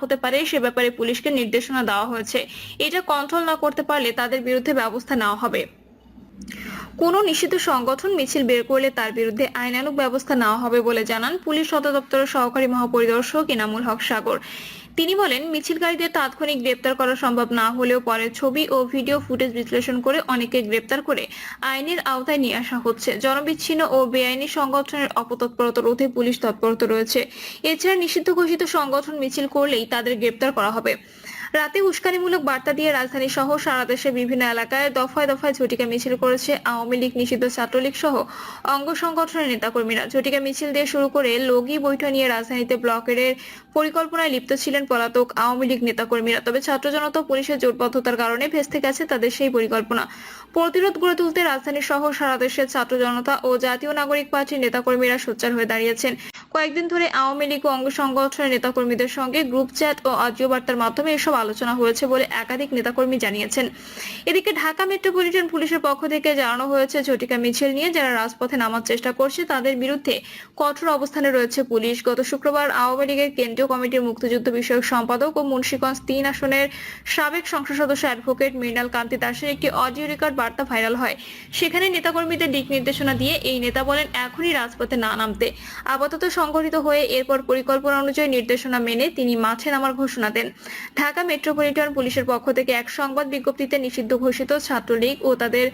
হতে পারে, সে ব্যাপারে পুলিশকে নির্দেশনা দেওয়া হয়েছে। এটা কন্ট্রোল না করতে পারলে তাদের বিরুদ্ধে ব্যবস্থা নেওয়া হবে। কোন নিষিদ্ধ সংগঠন মিছিল বের করলে তার বিরুদ্ধে আইনানুগ ব্যবস্থা নেওয়া হবে বলে জানান পুলিশ সদর দপ্তরের সহকারী মহাপরিদর্শক ইনামুল হক সাগর। তিনি বলেন, মিছিলকারীদের তাৎক্ষণিক গ্রেপ্তার করা সম্ভব না হলেও পরে ছবি ও ভিডিও ফুটেজ বিশ্লেষণ করে অনেকে গ্রেপ্তার করে আইনের আওতায় নিয়ে আসা হচ্ছে। জনবিচ্ছিন্ন ও বেআইনি সংগঠনের অপতৎপরতা রোধে পুলিশ তৎপরতা রয়েছে। এছাড়া নিষিদ্ধ ঘোষিত সংগঠন মিছিল করলেই তাদের গ্রেপ্তার করা হবে। রাতে উস্কানিমূলক বার্তা দিয়ে রাজধানী সহ সারা দেশে বিভিন্ন এলাকায় দফায় দফায় ঝটিকা মিছিল করেছে আওয়ামী লীগ নিষিদ্ধ ছাত্রলীগ সহ অঙ্গ সংগঠনের নেতাকর্মীরা। ঝটিকা মিছিল দিয়ে শুরু করে লগি বৈঠক নিয়ে রাজধানীতে ব্লকের পরিকল্পনায় লিপ্ত ছিলেন পলাতক আওয়ামী লীগ নেতাকর্মীরা। তবে ছাত্র জনতা পুলিশের জোটবদ্ধতার কারণে ভেস্তে গেছে তাদের সেই পরিকল্পনা। প্রতিরোধ গড়ে তুলতে রাজধানী সহ সারা দেশের ছাত্র জনতা ও জাতীয় নাগরিক পার্টির নেতাকর্মীরা সোচ্চার হয়ে দাঁড়িয়েছেন। কয়েকদিন ধরে আওয়ামী লীগ ও অঙ্গ সংগঠনের নেতাকর্মীদের সঙ্গে গ্রুপ চ্যাট ও অডিও বার্তার মাধ্যমে এসব আলোচনা হয়েছে বলে একাধিক নেতাকর্মী জানিয়েছেন। এদিকে ঢাকা মেট্রোপলিটন পুলিশের পক্ষ থেকে জানানো হয়েছে, ঝটিকা মিছিল নিয়ে যারা রাজপথে নামার চেষ্টা করছে তাদের বিরুদ্ধে কঠোর অবস্থানে রয়েছে পুলিশ। গত শুক্রবার আওয়ামী লীগের কেন্দ্রীয় কমিটির মুক্তিযুদ্ধ বিষয়ক সম্পাদক ও মুন্সিগঞ্জ তিন আসনের সাবেক সংসদ সদস্য অ্যাডভোকেট মৃণাল কান্তি দাসের একটি অডিও রেকর্ড বার্তা ভাইরাল হয়। সেখানে নেতাকর্মীদের দিক নির্দেশনা দিয়ে এই নেতা বলেন, এখনই রাজপথে না নামতে। আপাতত সংগঠিত হয়ে এরপর পরিকল্পনা অনুযায়ী নির্দেশনা মেনে তিনি মাঠে নামার ঘোষণা দেন। ঢাকা মেট্রোপলিটন পুলিশের পক্ষ থেকে এক সংবাদ বিজ্ঞপ্তিতে নিষিদ্ধ ঘোষিত ছাত্রলীগ ও তাদের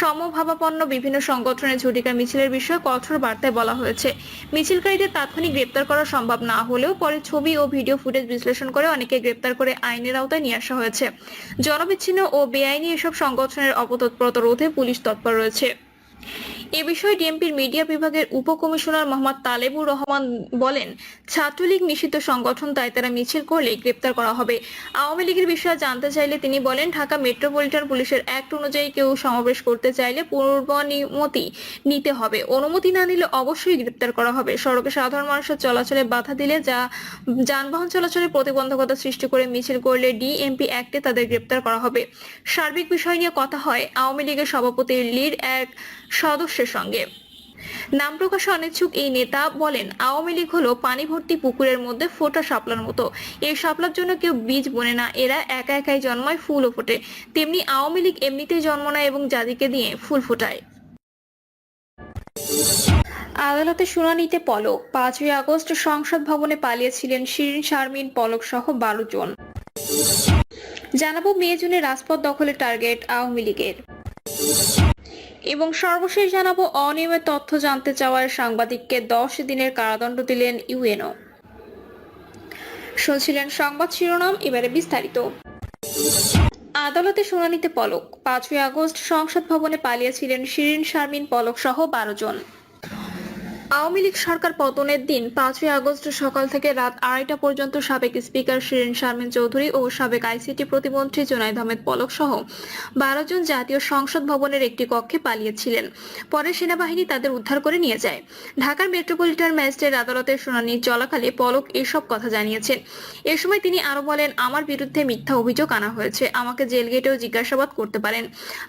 সমভাবাপন্ন বিভিন্ন সংগঠনের ঝটিকা মিছিলের বিষয়ে কঠোর বার্তায় বলা হয়েছে। মিছিলকারীদের তাৎক্ষণিক গ্রেপ্তার করা সম্ভব না হলেও পরে ছবি ও ভিডিও ফুটেজ বিশ্লেষণ করে অনেকে গ্রেপ্তার করে আইনের আওতায় নিয়ে আসা হয়েছে। জনবিচ্ছিন্ন ও বেআইনি এসব সংগঠনের অপতৎপরতা রোধে পুলিশ তৎপর রয়েছে। এ বিষয়ে ডিএমপির মিডিয়া বিভাগের উপকমিশনার মোহাম্মদ তালেবুর রহমান বলেন, ছাত্রলীগ নিষিদ্ধ সংগঠন তাই তারা মিছিল করলে গ্রেপ্তার করা হবে। আওয়ামী লীগের বিষয়ে জানতে চাইলে তিনি বলেন, ঢাকা মেট্রোপলিটন পুলিশের অ্যাক্ট অনুযায়ী কেউ সমাবেশ করতে চাইলে পূর্বানুমতি নিতে হবে। অনুমতি না নিলে অবশ্যই গ্রেপ্তার করা হবে। সড়কে সাধারণ মানুষের চলাচলে বাধা দিলে যা যানবাহন চলাচলে প্রতিবন্ধকতা সৃষ্টি করে মিছিল করলে ডিএমপি অ্যাক্টে তাদের গ্রেপ্তার করা হবে। সার্বিক বিষয় নিয়ে কথা হয়। আওয়ামী লীগের সভাপতি লিড এক সদস্যের সঙ্গে। নাম প্রকাশে অনিচ্ছুক এই নেতা বলেন, আওয়ামী লীগ হলো পানি ভর্তি পুকুরের মধ্যে ফোটা শাপলার মতো। এই শাপলার জন্য কেউ বীজ বোনে না, এরা একা একাই জন্মায় ফুলও ফোটে। তেমনি আওয়ামী লীগ এমনিতেই জন্ম নেয় এবং জাতিকে দিয়ে ফুল ফোটায়। আদালতে শুনানিতে পলক। পাঁচই আগস্ট সংসদ ভবনে পালিয়েছিলেন শিরিন, শারমিন, পলক সহ বারো জন। জানাব মে, জুনে রাজপথ দখলের টার্গেট আওয়ামী লীগের। এবং সর্বশেষ জানাব অনিয়মের তথ্য জানতে চাওয়ার সাংবাদিককে দশ দিনের কারাদণ্ড দিলেন ইউএনও। শুনছিলেন সংবাদ শিরোনাম, এবারে বিস্তারিত। আদালতে শুনানিতে পলক। পাঁচই আগস্ট সংসদ ভবনে পালিয়েছিলেন শিরিন শারমিন, পলক সহ বারো জন। আওয়ামী লীগ সরকার পতনের দিন পাঁচই আগস্ট সকাল থেকে রাত আড়াইটা পর্যন্ত সাবেক স্পিকার শিরিন শারমিন চৌধুরী ও সাবেক আইসিটি প্রতিমন্ত্রী জোনাইদ আহমেদ পলক সহ বারো জন জাতীয় সংসদ ভবনের একটি কক্ষে পালিয়েছিলেন। পরে সেনাবাহিনী তাদের উদ্ধার করে নিয়ে যায়। ঢাকার মেট্রোপলিটন ম্যাজিস্ট্রেট আদালতের শুনানি চলাকালে পলক এসব কথা জানিয়েছেন। এ সময় তিনি আরও বলেন, আমার বিরুদ্ধে মিথ্যা অভিযোগ আনা হয়েছে। আমাকে জেল গেটেও জিজ্ঞাসাবাদ করতে পারেন।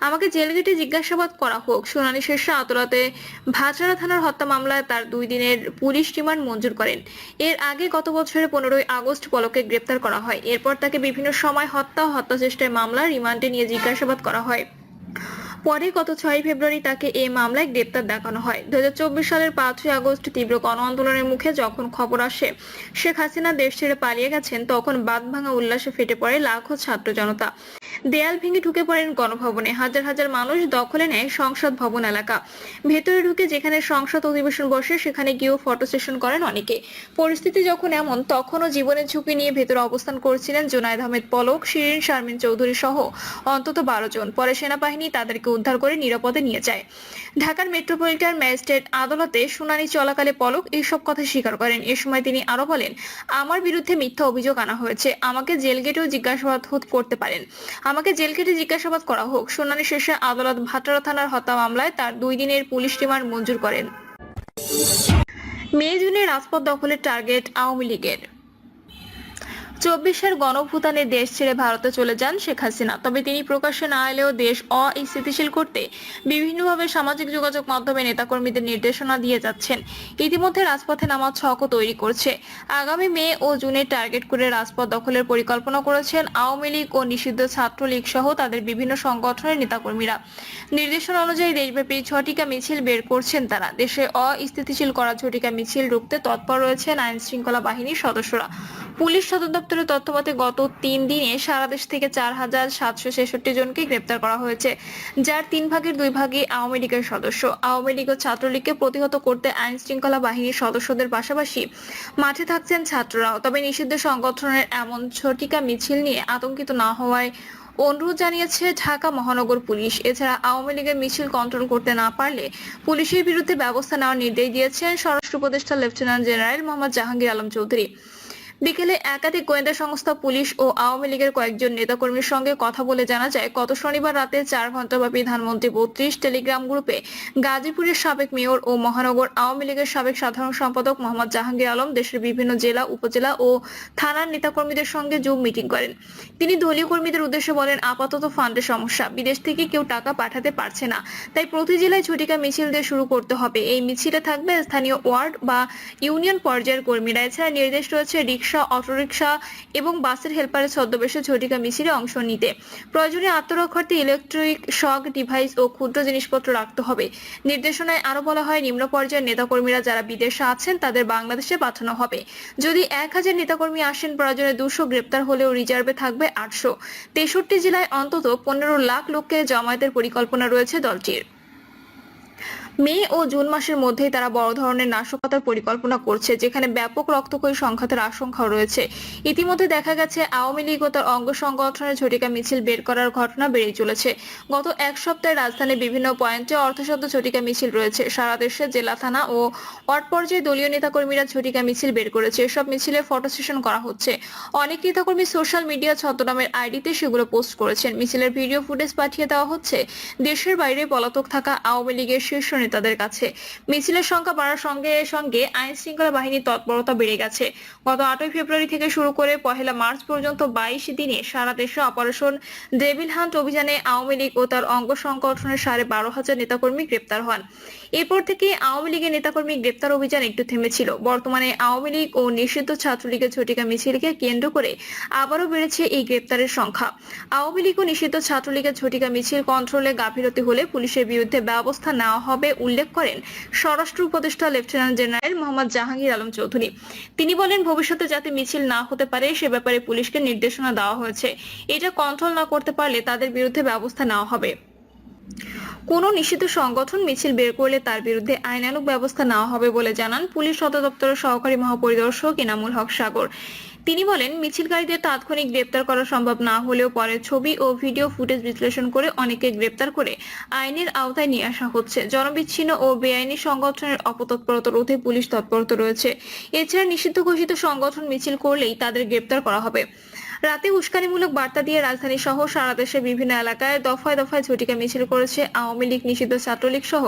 আমাকে জেল গেটে জিজ্ঞাসাবাদ করা হোক। শুনানি শেষে আদালতে ভাচড়া থানার হত্যা মামলায় তার দুই দিনের পুলিশ রিমান্ড মঞ্জুর করেন। এর আগে গত বছরের পনেরোই আগস্ট পলকে গ্রেপ্তার করা হয়। এরপর তাকে বিভিন্ন সময় হত্যা হত্যা চেষ্টায় মামলা রিমান্ডে নিয়ে জিজ্ঞাসাবাদ করা হয়। পরে গত ছয় ফেব্রুয়ারি তাকে এই মামলায় গ্রেপ্তার দেখানো হয়। দুই হাজার চব্বিশ সালের পাঁচই আগস্ট তীব্র গণ আন্দোলনের মুখে যখন খবর আসে, শেখ হাসিনা দেশ ছেড়ে পালিয়ে গেছেন, তখন বাদ ভাঙা উল্লাসে ফেটে পড়ে লাখো ছাত্র জনতা। দেয়াল ভেঙে ঢুকে পড়েন গণভবনে। হাজার হাজার মানুষ দখলে নেয় সংসদ ভবন এলাকা। ভেতরে ঢুকে যেখানে সংসদ অধিবেশন বসে, সেখানে গিয়েও ফটো সেশন করেন অনেকে। পরিস্থিতি যখন এমন, তখনও জীবনের ঝুঁকি নিয়ে ভেতরে অবস্থান করছিলেন জোনায়েদ আহমেদ পলক, শিরিন শারমিন চৌধুরী সহ অন্তত বারো জন। পরে সেনাবাহিনী তাদেরকে উদ্ধার করে নিরাপদে নিয়ে যায়। ঢাকার মেট্রোপলিটন ম্যাজিস্ট্রেট আদালতে শুনানি চলাকালে পলক এইসব কথা স্বীকার করেন। এ সময় তিনি আরও বলেন, আমার বিরুদ্ধে মিথ্যা অভিযোগ আনা হয়েছে। আমাকে জেল গেটেও জিজ্ঞাসাবাদ করতে পারেন। আমাকে জেল খেটে জিজ্ঞাসাবাদ করা হোক, শুনানি শেষে আদালত ভাটারা থানার হত্যা মামলায় তার দুই দিনের পুলিশ রিমান্ড মঞ্জুর করেন। মে, জুনে রাজপথ দখলের টার্গেট আওয়ামী লীগের। চব্বিশের গণভূতানে দেশ ছেড়ে ভারতে চলে যান শেখ হাসিনা। তবে তিনি প্রকাশ্যে না এলেও দেশ অস্থিতিশীল করতে বিভিন্নভাবে সামাজিক যোগাযোগ মাধ্যমে নেতাকর্মীদের নির্দেশনা দিয়ে যাচ্ছেন। ইতিমধ্যে রাজপথে নামার ছকও তৈরি করছে। আগামী মে ও জুনে টার্গেট করে রাজপথ দখলের পরিকল্পনা করেছেন আওয়ামী লীগ ও নিষিদ্ধ ছাত্রলীগ সহ তাদের বিভিন্ন সংগঠনের নেতাকর্মীরা। নির্দেশনা অনুযায়ী দেশব্যাপী ঝটিকা মিছিল বের করছেন তারা। দেশে অস্থিতিশীল করা ঝটিকা মিছিল রুখতে তৎপর রয়েছেন আইন শৃঙ্খলা বাহিনীর সদস্যরা। পুলিশ সদর দপ্তরের তথ্যমতে, গত তিন দিনে সারা দেশ থেকে চার হাজার সাতশো ছেষট্টি জনকে গ্রেপ্তার করা হয়েছে, যার তিন ভাগের দুই ভাগই আওয়ামী লীগের সদস্য। আওয়ামী লীগ ও ছাত্রলীগকে প্রতিহত করতে আইন শৃঙ্খলা বাহিনীর সদস্যদের পাশাপাশি মাঠে থাকছেন ছাত্ররাও তবে নিষিদ্ধ সংগঠনের এমন ছটিকা মিছিল নিয়ে আতঙ্কিত না হওয়ায় অনুরোধ জানিয়েছে ঢাকা মহানগর পুলিশ। এছাড়া আওয়ামী লীগের মিছিল কন্ট্রোল করতে না পারলে পুলিশের বিরুদ্ধে ব্যবস্থা নেওয়ার নির্দেশ দিয়েছেন স্বরাষ্ট্র উপদেষ্টা লেফটেন্যান্ট জেনারেল মোহাম্মদ জাহাঙ্গীর আলম চৌধুরী। বিকেলে একাধিক গোয়েন্দা সংস্থা, পুলিশ ও আওয়ামী লীগের কয়েকজন নেতাকর্মীর সঙ্গে কথা বলে জানা যায়, গত শনিবার রাতে চার ঘণ্টাব্যাপী ধানমন্ত্রী বত্রিশ টেলিগ্রাম গ্রুপে গাজীপুরের সাবেক মেয়র ও মহানগর আওয়ামী লীগের সাবেক সাধারণ সম্পাদক মোহাম্মদ জাহাঙ্গীর আলম, দেশের বিভিন্ন জেলা, উপজেলা ও থানার নেতাকর্মীদের সঙ্গে জুম মিটিং করেন। তিনি দলীয় কর্মীদের উদ্দেশ্যে বলেন, আপাতত ফান্ডের সমস্যা। বিদেশ থেকে কেউ টাকা পাঠাতে পারছে না। তাই প্রতি জেলায় ঝটিকা মিছিল দিয়ে শুরু করতে হবে। এই মিছিলে থাকবে স্থানীয় ওয়ার্ড বা ইউনিয়ন পর্যায়ের কর্মীরা। এছাড়া নির্দেশ রয়েছে রিক্সা অটোরিকশা এবং বাসের হেল্পারের ছদ্মবেশে ঝটিকা মিছিলে অংশ নিতে। প্রয়োজনে আত্মরক্ষার্থে ইলেকট্রিক শক, ডিভাইস ও ক্ষুদ্র জিনিসপত্র রাখতে হবে। নির্দেশনায় আরও বলা হয়, নিম্ন পর্যায়ের নেতাকর্মীরা যারা বিদেশে আছেন, তাদের বাংলাদেশে পাঠানো হবে। যদি এক হাজার নেতাকর্মী আসেন, প্রয়োজনে দুশো গ্রেপ্তার হলেও রিজার্ভে থাকবে আটশো। তেষট্টি জেলায় অন্তত পনেরো লাখ লোককে জমায়েতের পরিকল্পনা রয়েছে দলটির। মে ও জুন মাসের মধ্যেই তারা বড় ধরনের নাশকতার পরিকল্পনা করছে, যেখানে ব্যাপক রক্তক্ষয়ী সংঘাতের আশঙ্কাও রয়েছে। ইতিমধ্যে দেখা গেছে, আওয়ামী লীগ ও তার অঙ্গ সংগঠনের ঝটিকা মিছিল বের করার ঘটনা বেড়েই চলেছে। গত এক সপ্তাহে রাজধানীর বিভিন্ন পয়েন্টে অর্থশব্দ ঝটিকা মিছিল রয়েছে। সারা দেশে জেলা থানা ও ওয়ার্ড পর্যায়ে দলীয় নেতাকর্মীরা ঝটিকা মিছিল বের করেছে। এসব মিছিলে ফটো সেশন করা হচ্ছে। অনেক নেতাকর্মী সোশ্যাল মিডিয়া ছদ্মনামের আইডিতে সেগুলো পোস্ট করেছেন। মিছিলের ভিডিও ফুটেজ পাঠিয়ে দেওয়া হচ্ছে, দেশের বাইরে পলাতক থাকা আওয়ামী লীগের শীর্ষ নেতাদের কাছে মিছিলের সংখ্যা বাড়ার সঙ্গে সঙ্গে আইন শৃঙ্খলা বাহিনীর তৎপরতা বেড়ে গেছে। গত আটই ফেব্রুয়ারি থেকে শুরু করে পহেলা মার্চ পর্যন্ত বাইশ দিনে সারা দেশে অপারেশন ডেভিল হান্ট অভিযানে আওয়ামী লীগ ও তার অঙ্গ সংগঠনের সাড়ে বারো হাজার নেতাকর্মী গ্রেপ্তার হন। এরপর থেকে আওয়ামী লীগের নেতাকর্মী গ্রেপ্তার অভিযান একটু থেমেছিল। বর্তমানে আওয়ামী লীগ ও নিষিদ্ধ ছাত্রলীগের ঝটিকা মিছিলকে কেন্দ্র করে আবারও বেড়েছে এই গ্রেপ্তারের সংখ্যা। আওয়ামী লীগ ও নিষিদ্ধ ছাত্রলীগের ঝটিকা মিছিল কন্ট্রোলে গাফিলতি হলে পুলিশের বিরুদ্ধে ব্যবস্থা নেওয়া হবে উল্লেখ করেন স্বরাষ্ট্র উপদেষ্টা লেফটেন্যান্ট জেনারেল মোহাম্মদ জাহাঙ্গীর আলম চৌধুরী। তিনি বলেন, ভবিষ্যতে যাতে মিছিল না হতে পারে, সে ব্যাপারে পুলিশকে নির্দেশনা দেওয়া হয়েছে। এটা কন্ট্রোল না করতে পারলে তাদের বিরুদ্ধে ব্যবস্থা নেওয়া হবে। কোনো নিষিদ্ধ সংগঠন মিছিল বের করলে তার বিরুদ্ধে আইনানুগ ব্যবস্থা নেওয়া হবে বলে জানান পুলিশ সদর দপ্তরের সহকারী মহাপরিদর্শক ইনামুল হক সাগর। তিনি বলেন মিছিলকারীদের তাৎক্ষণিক গ্রেপ্তার করা সম্ভব না হলেও পরে ছবি ও ভিডিও ফুটেজ বিশ্লেষণ করে অনেকে গ্রেপ্তার করে আইনের আওতায় নিয়ে আসা হচ্ছে। জনবিচ্ছিন্ন ও বেআইনি সংগঠনের অপতৎপরতা রোধে পুলিশ তৎপরতা রয়েছে। এছাড়া নিষিদ্ধ ঘোষিত সংগঠন মিছিল করলেই তাদের গ্রেপ্তার করা হবে। রাতে উস্কানিমূলক বার্তা দিয়ে রাজধানী সহ সারা দেশের বিভিন্ন এলাকায় দফায় দফায় ঝটিকা মিছিল করেছে আওয়ামী লীগ নিষিদ্ধ ছাত্রলীগ সহ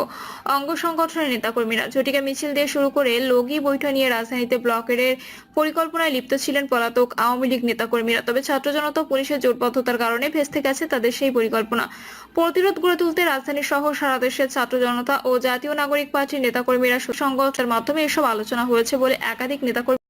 অঙ্গ সংগঠনের নেতাকর্মীরা। ঝটিকা মিছিল দিয়ে শুরু করে লগি বৈঠক নিয়ে রাজধানীতে ব্লকের পরিকল্পনায় লিপ্ত ছিলেন পলাতক আওয়ামী লীগ নেতাকর্মীরা। তবে ছাত্র জনতা পুলিশের জোটবদ্ধতার কারণে ভেস্তে গেছে তাদের সেই পরিকল্পনা। প্রতিরোধ গড়ে তুলতে রাজধানী সহ সারা দেশের ছাত্র জনতা ও জাতীয় নাগরিক পার্টির নেতাকর্মীরা সংগঠনের মাধ্যমে এসব আলোচনা হয়েছে বলে একাধিক নেতাকর্মী